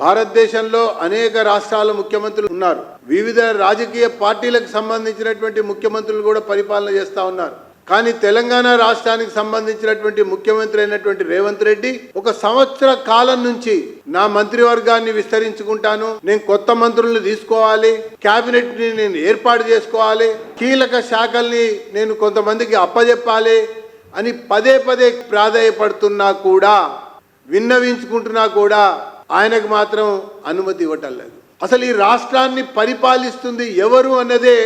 భారతదేశంలో అనేక రాష్ట్రాల ముఖ్యమంత్రులు ఉన్నారు. వివిధ రాజకీయ పార్టీలకు సంబంధించినటువంటి ముఖ్యమంత్రులు కూడా పరిపాలన చేస్తా ఉన్నారు. కానీ తెలంగాణ రాష్ట్రానికి సంబంధించినటువంటి ముఖ్యమంత్రి అయినటువంటి రేవంత్ రెడ్డి ఒక సంవత్సర కాలం నుంచి నా మంత్రివర్గాన్ని విస్తరించుకుంటాను. నేను కొత్త మంత్రులను తీసుకోవాలి. కేబినెట్ని నేను ఏర్పాటు చేసుకోవాలి. కీలక శాఖల్ని నేను కొంతమందికి అప్పజెప్పాలి అని పదే పదే ప్రాధాయపడుతున్నా కూడా విన్నవించుకుంటున్నా కూడా ఆయనకు మాత్రం అనుమతి ఇవ్వటం లేదు. అసలు ఈ రాష్ట్రాన్ని పరిపాలిస్తుంది ఎవరు అన్నదే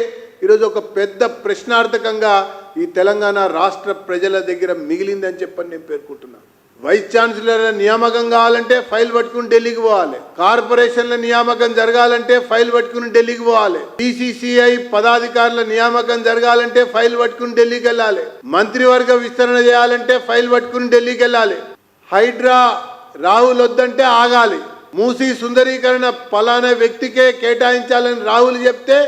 ఈరోజు ఒక పెద్ద ప్రశ్నార్థకంగా ఈ తెలంగాణ రాష్ట్ర ప్రజల దగ్గర మిగిలిందని చెప్పని నేను పేర్కొంటున్నాను వైస్ ఛాన్సలర్ల నియామకం కావాలంటే ఫైల్ పట్టుకుని ఢిల్లీకి పోవాలి. కార్పొరేషన్ల నియామకం జరగాలంటే ఫైల్ పట్టుకుని ఢిల్లీకి పోవాలి. బీసీసీఐ పదాధికారుల నియామకం జరగాలంటే ఫైల్ పట్టుకుని ఢిల్లీకి వెళ్ళాలి. మంత్రివర్గ విస్తరణ చేయాలంటే ఫైల్ పట్టుకుని ఢిల్లీకి వెళ్ళాలి. హైడ్రా రాహుల్ వద్దంటే ఆగాలి. మూసీ సుందరీకరణ పలానా వ్యక్తికే కేటాయించాలని రాహుల్ చెప్తే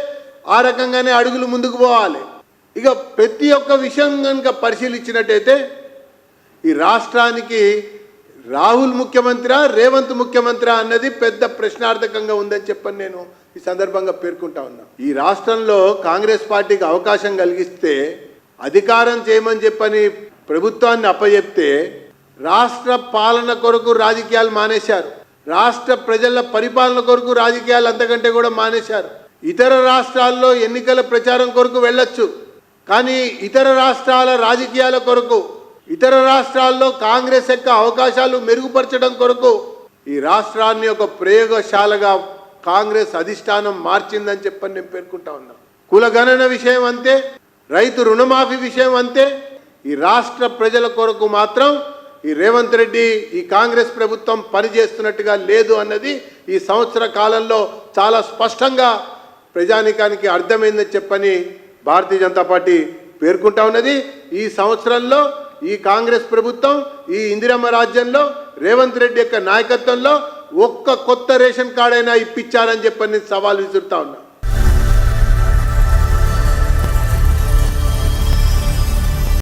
ఆ రకంగానే అడుగులు ముందుకు పోవాలి. ఇక ప్రతి ఒక్క విషయం కనుక పరిశీలించినట్టయితే ఈ రాష్ట్రానికి రాహుల్ ముఖ్యమంత్రి రేవంత్ ముఖ్యమంత్రి అన్నది పెద్ద ప్రశ్నార్థకంగా ఉందని చెప్పని నేను ఈ సందర్భంగా పేర్కొంటా ఉన్నా. ఈ రాష్ట్రంలో కాంగ్రెస్ పార్టీకి అవకాశం కలిగిస్తే అధికారం చేయమని చెప్పని ప్రభుత్వాన్ని అప్పజెప్తే రాష్ట్ర పాలన కొరకు రాజకీయాలు మానేశారు. రాష్ట్ర ప్రజల పరిపాలన కొరకు రాజకీయాలు అంతకంటే కూడా మానేశారు. ఇతర రాష్ట్రాల్లో ఎన్నికల ప్రచారం కొరకు వెళ్ళొచ్చు. కానీ ఇతర రాష్ట్రాల రాజకీయాల కొరకు ఇతర రాష్ట్రాల్లో కాంగ్రెస్ యొక్క అవకాశాలు మెరుగుపరచడం కొరకు ఈ రాష్ట్రాన్ని ఒక ప్రయోగశాలగా కాంగ్రెస్ అధిష్టానం మార్చిందని చెప్పని నేను పేర్కొంటా ఉన్నా. కులగణన విషయం అంతే రైతు రుణమాఫీ విషయం అంతే. ఈ రాష్ట్ర ప్రజల కొరకు మాత్రం ఈ రేవంత్ రెడ్డి ఈ కాంగ్రెస్ ప్రభుత్వం పనిచేస్తున్నట్టుగా లేదు అన్నది ఈ సంవత్సర కాలంలో చాలా స్పష్టంగా ప్రజానికానికి అర్థమైందని చెప్పని భారతీయ జనతా పార్టీ పేర్కొంటా ఉన్నది. ఈ సంవత్సరంలో ఈ కాంగ్రెస్ ప్రభుత్వం ఈ ఇందిరమ్మ రాజ్యంలో రేవంత్ రెడ్డి యొక్క నాయకత్వంలో ఒక్క కొత్త రేషన్ కార్డైనా ఇప్పించారని చెప్పని నేను సవాల్ విసురుతా ఉన్నా.